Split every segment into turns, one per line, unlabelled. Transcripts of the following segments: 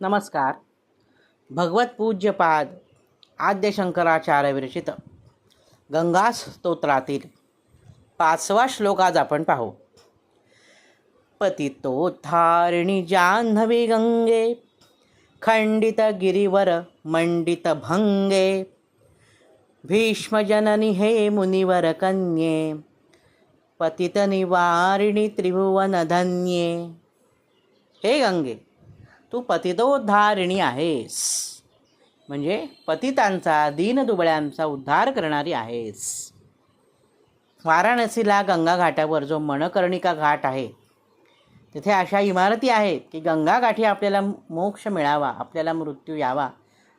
नमस्कार. भगवत पूज्यपाद आद्य शंकराचार्य विरचित. गंगा स्तोत्रातील पाचवा श्लोक आज आपण पाहू. पतितोद्धारिणी जान्हवी गंगे खंडित गिरिवर मंडित भंगे भीष्मजननी हे मुनिवर कन्ये पतित निवारिणी त्रिभुवन धन्ये. हे गंगे तू पतितोद्धारिणी आहेस. म्हणजे पतितांचा दीनदुबळ्यांचा उद्धार करणारी आहेस. वाराणसीला गंगा घाटावर जो मणकर्णिका घाट आहे तिथे अशा इमारती आहेत की गंगाकाठी आपल्याला मोक्ष मिळावा आपल्याला मृत्यू यावा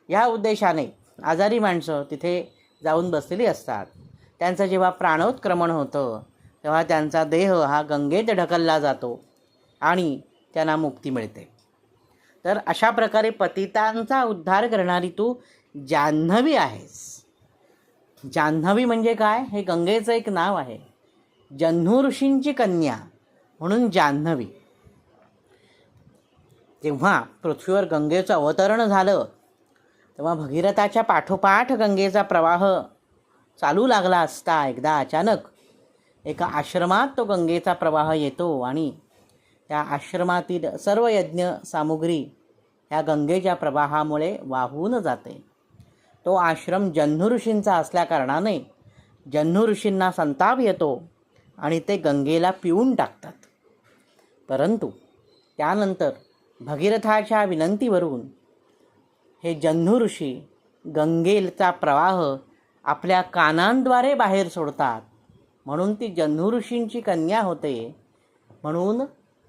या उद्देशाने आजारी माणसं तिथे जाऊन बसलेली असतात. त्यांचं जेव्हा प्राणोत्क्रमण होतं तेव्हा त्यांचा देह हा गंगेत ढकलला जातो आणि त्यांना मुक्ती मिळते. तर अशा प्रकारे पतितांचा उद्धार करणारी तू जान्हवी आहेस. जान्हवी म्हणजे काय? हे गंगेचं एक नाव आहे. जन्हू ऋषींची कन्या म्हणून जान्हवी. जेव्हा पृथ्वीवर गंगेचं अवतरण झालं. तेव्हा भगीरथाच्या पाठोपाठ गंगेचा प्रवाह चालू लागला असता एकदा अचानक एका आश्रमात तो गंगेचा प्रवाह येतो आणि त्या आश्रमातील सर्व यज्ञ सामुग्री ह्या गंगेच्या प्रवाहामुळे वाहून जाते. तो आश्रम जन्हू ऋषींचा असल्याकारणाने जन्हू ऋषींना संताप येतो आणि ते गंगेला पिऊन टाकतात. परंतु त्यानंतर भगीरथाच्या विनंतीवरून हे जन्हू ऋषी गंगेचा प्रवाह आपल्या कानांद्वारे बाहेर सोडतात. म्हणून ती जन्हू ऋषींची कन्या होते. म्हणून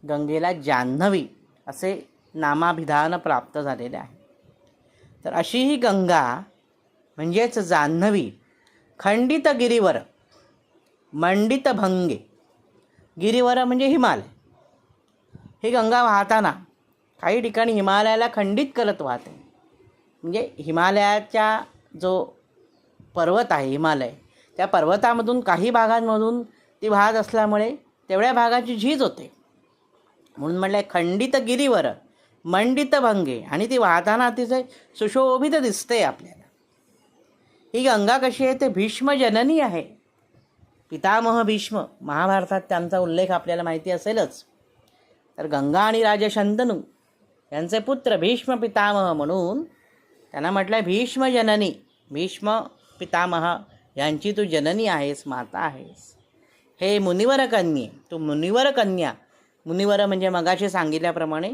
गंगेला जान्हवी असे नामाभिधान प्राप्त झालेले आहे. तर अशी ही गंगा म्हणजेच जान्हवी खंडित गिरीवर मंडित भंगे गिरीवर म्हणजे हिमालय. ही गंगा वाहताना काही ठिकाणी हिमालयाला खंडित करत वाहते. म्हणजे हिमालयाच्या जो पर्वत आहे हिमालय त्या पर्वतामधून काही भागांमधून ती वाहत असल्यामुळे तेवढ्या भागाची झीज होते. म्हणून म्हणलं खंडित गिरीवर मंडित भंगे. आणि ती वाहताना अतिशय सुशोभित दिसते आपल्याला. ही गंगा कशी आहे? ते भीष्म जननी आहे. पितामह भीष्म. महाभारतात त्यांचा उल्लेख आपल्याला माहिती असेलच. तर गंगा आणि राजा शंतनू यांचे पुत्र भीष्म पितामह म्हणून त्यांना म्हटलं आहे भीष्म जननी. भीष्म पितामह यांची तू जननी आहेस माता आहेस. हे मुनिवर कन्ये. तू मुनिवर कन्या. मुनिवर म्हणजे मगाशी सांगितल्याप्रमाणे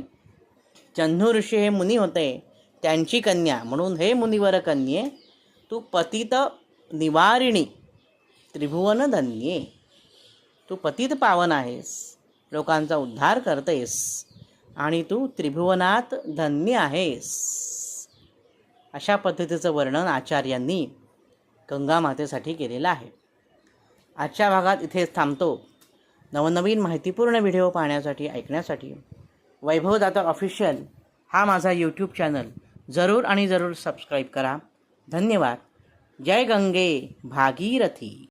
जन्हू ऋषी हे मुनी होते त्यांची कन्या. म्हणून हे मुनिवर कन्ये तू पतित निवारिणी त्रिभुवन धन्ये. तू पतित पावन आहेस लोकांचा उद्धार करतेस आणि तू त्रिभुवनात धन्य आहेस. अशा पद्धतीचं वर्णन आचार्यांनी गंगा मातेसाठी केलेलं आहे. आजच्या भागात इथेच थांबतो. नवनवीन माहितीपूर्ण व्हिडिओ पाहण्यासाठी ऐकण्यासाठी वैभवदाता ऑफिशियल हा माझा यूट्यूब चॅनल जरूर आणि जरूर सबस्क्राईब करा. धन्यवाद. जय गंगे. भागीरथी.